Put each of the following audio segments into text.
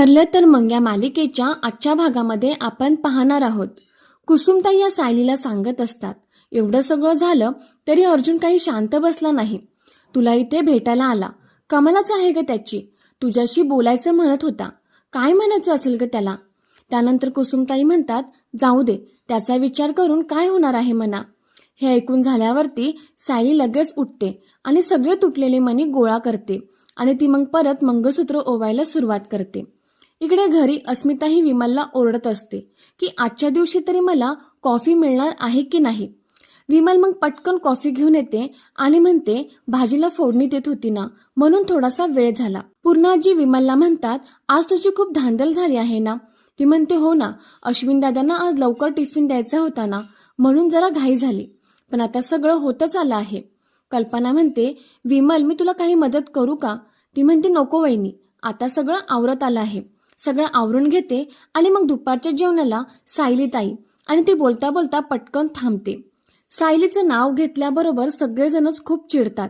ठरलं तर मग या मालिकेच्या आजच्या भागामध्ये आपण पाहणार आहोत. कुसुमताई या सायलीला सांगत असतात एवढं सगळं झालं तरी अर्जुन काही शांत बसला नाही. तुला इथे भेटायला आला. कमालाच आहे ग त्याची. तुझ्याशी बोलायचं म्हणत होता. काय म्हणायचं असेल ग त्याला? त्यानंतर कुसुमताई म्हणतात जाऊ दे त्याचा विचार करून काय होणार आहे म्हणा. हे ऐकून झाल्यावरती सायली लगेच उठते आणि सगळे तुटलेले मणी गोळा करते आणि ती मग परत मंगळसूत्र ओवायला सुरुवात करते. इकडे घरी अस्मिता ही विमलला ओरडत असते की आजच्या दिवशी तरी मला कॉफी मिळणार आहे की नाही? विमल मग पटकन कॉफी घेऊन येते आणि म्हणते भाजीला फोडणी देत होती ना म्हणून थोडासा वेळ झाला. पूर्णाजी विमलला म्हणतात आज तुझी खूप धांदल झाली आहे ना? ती म्हणते हो ना अश्विन दादांना आज लवकर टिफिन द्यायचा होता ना म्हणून जरा घाई झाली पण आता सगळं होतच आलं आहे. कल्पना म्हणते विमल मी तुला काही मदत करू का? ती म्हणते नको वहिनी आता सगळं आवरत आलं आहे. सगळं आवरून घेते आणि मग दुपारच्या जेवणाला सायली ताई आणि ती बोलता बोलता पटकन थांबते. सायलीचं नाव घेतल्याबरोबर सगळेजणच खूप चिडतात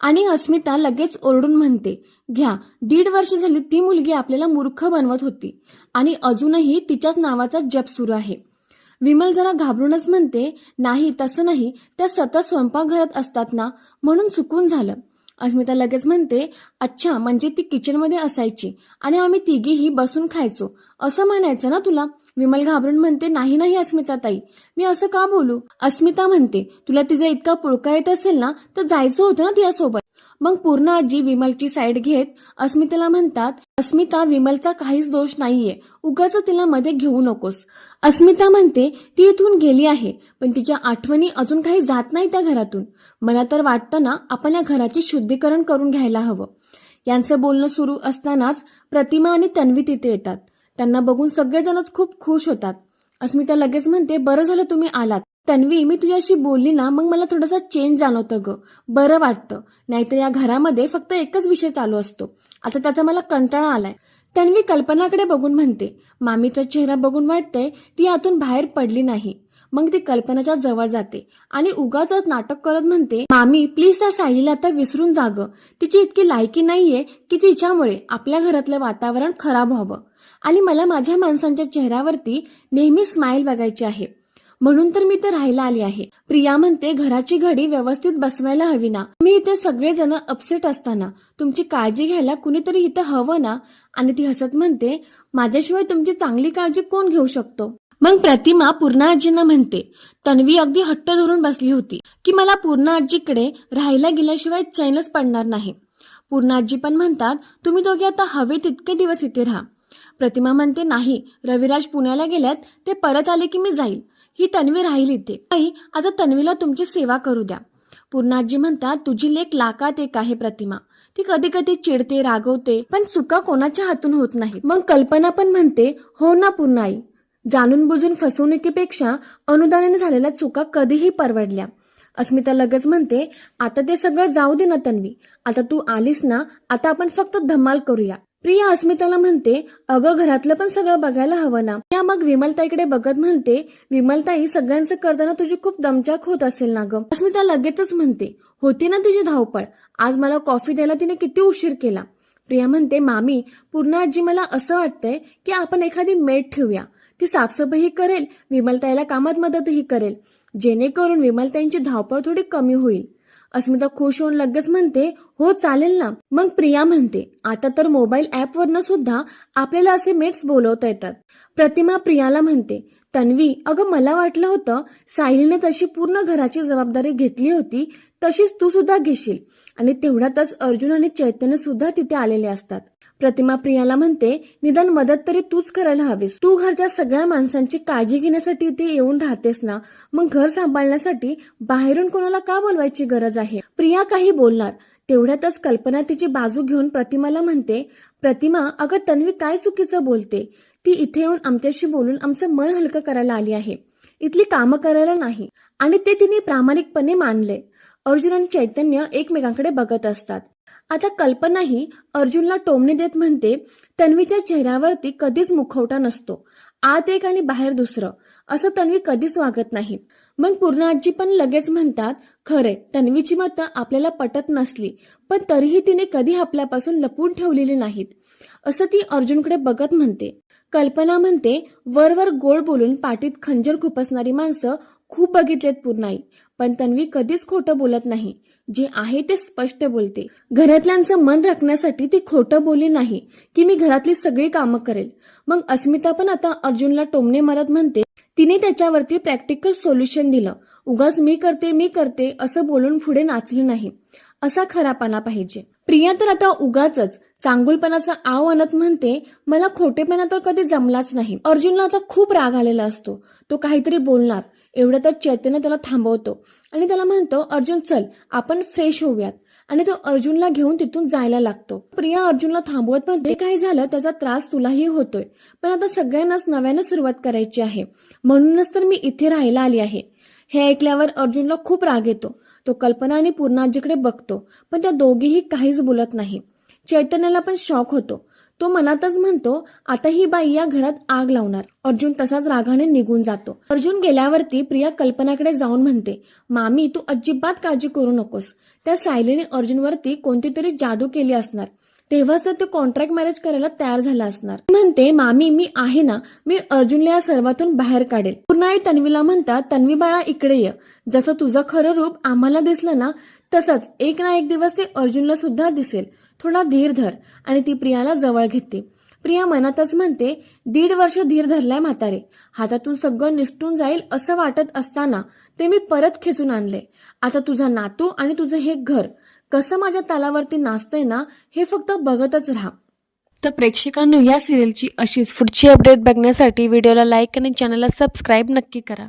आणि अस्मिता लगेच ओरडून म्हणते घ्या दीड वर्ष झाली ती मुलगी आपल्याला मूर्ख बनवत होती आणि अजूनही तिच्याच नावाचा जप सुरू आहे. विमल जरा घाबरूनच म्हणते नाही तसं नाही त्या सतत स्वयंपाकघरात असतात ना म्हणून चुकून झालं. अस्मिता लगेच म्हणते अच्छा म्हणजे ती किचनमध्ये असायची आणि आम्ही तिघीही बसून खायचो. असं म्हणायचं ना तुला? विमल घाबरून म्हणते नाही नाही अस्मिता ताई मी असं का बोलू? अस्मिता म्हणते तुला तिचा इतका पुळका येत असेल ना तर जायचं होतं ना तिच्यासोबत. मग पूर्ण आजी विमलची साईड घेत अस्मिताला म्हणतात अस्मिता विमलचा काहीच दोष नाहीये. उगाच तिला मध्ये घेऊ नकोस. अस्मिता म्हणते ती इथून गेली आहे पण तिच्या आठवणी अजून काही जात नाही त्या घरातून. मला तर वाटतं ना आपण या घराचे शुद्धीकरण करून घ्यायला हवं. यांचं बोलणं सुरू असतानाच प्रतिमा आणि तन्वी तिथे येतात. त्यांना बघून सगळेजणच खूप खुश होतात. अस्मिता लगेच म्हणते बरं झालं तुम्ही आलात. तन्वी मी तुझ्याशी बोलली ना मग मला थोडासा चेंज जाणवतं ग. बरं वाटतं. नाहीतर या घरामध्ये फक्त एकच विषय चालू असतो. आता त्याचा मला कंटाळा आलाय. तन्वी कल्पनाकडे बघून म्हणते मामीचा चेहरा बघून वाटतंय ती आतून बाहेर पडली नाही. मग ती कल्पनाच्या जवळ जाते आणि उगाच नाटक करत म्हणते मामी प्लीज त्या साईला आता विसरून जाग तिची इतकी लायकी नाहीये की तिच्यामुळे आपल्या घरातलं वातावरण खराब व्हावं. आणि मला माझ्या माणसांच्या चेहऱ्यावरती नेहमी स्माइल बघायची आहे. म्हणून तर मी इथे राहायला आली आहे. प्रिया म्हणते घराची घडी व्यवस्थित बसवायला हवी ना. मी इथे सगळेजण अपसेट असताना. तुमची काळजी घ्यायला कुणीतरी इथं हवं ना? आणि ती हसत म्हणते माझ्याशिवाय तुमची चांगली काळजी कोण घेऊ शकतो? मग प्रतिमा पूर्णा आजींना म्हणते तन्वी अगदी हट्ट धरून बसली होती की मला पूर्णा आजीकडे राहायला गेल्याशिवाय चैनच पडणार नाही. पूर्णा आजी पण म्हणतात तुम्ही दोघे आता हवे तितके दिवस इथे राहा. प्रतिमा म्हणते नाही रविराज पुण्याला गेल्यात ते परत आले की मी जाईल. ही तन्वी राहील इथे. आई आता तन्वीला तुमची सेवा करू द्या. पूर्णाजी म्हणतात तुझी लेख लाकात एक आहे प्रतिमा. ती कधी कधी चिडते रागवते पण चुका कोणाच्या हातून होत नाही मग कल्पना पण म्हणते हो ना पूर्णाई. जाणून बुजून फसवणुकीपेक्षा अनुदानाने झालेल्या चुका कधीही परवडल्या. अस्मिता लगेच म्हणते आता ते सगळं जाऊ दे ना तन्वी. आता तू आलीस ना आता आपण फक्त धमाल करूया. प्रिया अस्मिताला म्हणते अगं घरातलं पण सगळं बघायला हवं ना. या मग विमलताईकडे बघत म्हणते विमलताई सगळ्यांचं करताना तुझी खूप दमचाक होत असेल ना ग. अस्मिता लगेचच म्हणते होती ना तिची धावपळ. आज मला कॉफी द्यायला तिने किती उशीर केला. प्रिया म्हणते मामी पूर्ण आजी मला असं वाटतंय की आपण एखादी मेट ठेवूया. ती साफसफाई करेल विमलताईला कामात मदतही करेल. जेणेकरून विमलताईंची धावपळ थोडी कमी होईल. अस्मिता खुश होऊन लगेच म्हणते हो चालेल ना. मग प्रिया म्हणते आता तर मोबाईल ॲपवरनं सुद्धा आपल्याला असे मेट्स बोलवता येतात. प्रतिमा प्रियाला म्हणते तन्वी अगं मला वाटलं होतं सायलीने तशी पूर्ण घराची जबाबदारी घेतली होती तशीच तू सुद्धा घेशील. आणि तेवढ्यातच अर्जुन आणि चैतन्य सुद्धा तिथे आलेले असतात. प्रतिमा प्रियाला म्हणते निदान मदत तरी तूच करायला हवीस. तू घरच्या सगळ्या माणसांची काळजी घेण्यासाठी इथे येऊन राहतेस ना? मग घर सांभाळण्यासाठी बाहेरून कोणाला का बोलवायची गरज आहे प्रिया काही बोलणार. तेवढ्यातच कल्पना तिची बाजू घेऊन प्रतिमाला म्हणते प्रतिमा अगं तन्वी काय चुकीचं बोलते? ती इथे येऊन आमच्याशी बोलून आमचं मन हलकं करायला आली आहे. इथली कामं करायला नाही. आणि ते तिने प्रामाणिकपणे मानले. अर्जुन आणि चैतन्य एकमेकांकडे बघत असतात. आता कल्पनाही अर्जुनला टोमणे देत म्हणते तन्वीच्या चेहऱ्यावरती कधीच मुखवटा नसतो. आत एक आणि बाहेर दुसरं. असं तन्वी कधीच वागत नाही. मग पूर्ण आजी पण लगेच म्हणतात खरे तन्वीची मतं आपल्याला पटत नसली पण तरीही तिने कधी आपल्यापासून लपून ठेवलेली नाहीत. असं ती अर्जुनकडे बघत म्हणते. कल्पना म्हणते वरवर गोड बोलून पाठीत खंजर खुपसणारी माणसं खूप बघितलेत पूर्णाई पण तन्वी कधीच खोटं बोलत नाही. जे आहे ते स्पष्ट बोलते. घरातल्यांचं मन राखण्यासाठी ती खोटं बोलली नाही की मी घरातली सगळी कामं करेल. मग अस्मिता पण आता अर्जुनला टोमणे मारत म्हणते तिने त्याच्यावरती प्रॅक्टिकल सोल्युशन दिलं. उगाच मी करते मी करते असं बोलून पुढे नाचली नाही. असा खरापणा पाहिजे. प्रिया तर आता उगाच चांगुलपणाचा आव आणत म्हणते मला खोटेपणा तर कधी जमलाच नाही. अर्जुनला आता खूप राग आलेला असतो. तो काहीतरी बोलणार. एवढं तर चैतन्य त्याला थांबवतो. आणि त्याला म्हणतो अर्जुन चल आपण फ्रेश होऊयात. आणि तो अर्जुनला घेऊन तिथून जायला लागतो. प्रिया अर्जुनला थांबवत म्हणजे काही झालं? त्याचा त्रास तुलाही होतोय. पण आता सगळ्यांनाच नव्यानं सुरुवात करायची आहे. म्हणूनच तर मी इथे राहायला आली आहे. हे ऐकल्यावर अर्जुनला खूप राग येतो. तो कल्पना आणि पूर्णाजीकडे बघतो पण त्या दोघीही काहीच बोलत नाही. चैतन्याला पण शॉक होतो. तो मनातच म्हणतो आता ही बाई या घरात आग लावणार. अर्जुन तसाच रागाने निघून जातो. अर्जुन गेल्यावरती प्रिया कल्पनाकडे जाऊन म्हणते मामी तू अजिबात काळजी करू नकोस. त्या सायलीने अर्जुनवरती कोणती तरी जादू केली असणार. तेव्हाच तर ते कॉन्ट्रॅक्ट मॅरेज करायला तयार झाला असणार. म्हणते मामी मी आहे ना मी अर्जुनला या सर्वातून बाहेर काढेल. पुन्हा तन्वीला म्हणतात तन्वी बाळा इकडे ये. जसं तुझं खरं रूप आम्हाला दिसलं ना तसंच एक ना एक दिवस ते अर्जुनला सुद्धा दिसेल. थोडा धीर धर. आणि ती प्रियाला जवळ घेते. प्रिया मनातच म्हणते दीड वर्ष धीर धरलाय म्हातारे. हातातून सगळं निसटून जाईल असं वाटत असताना ते मी परत खेचून आणले आता तुझा नातू आणि तुझं हे घर कसं माझ्या तालावरती नाचतंय ना हे फक्त बघतच राहा. तर प्रेक्षकांनो या सिरियलची अशीच पुढची अपडेट बघण्यासाठी व्हिडिओला लाईक आणि चॅनलला सबस्क्राईब नक्की करा.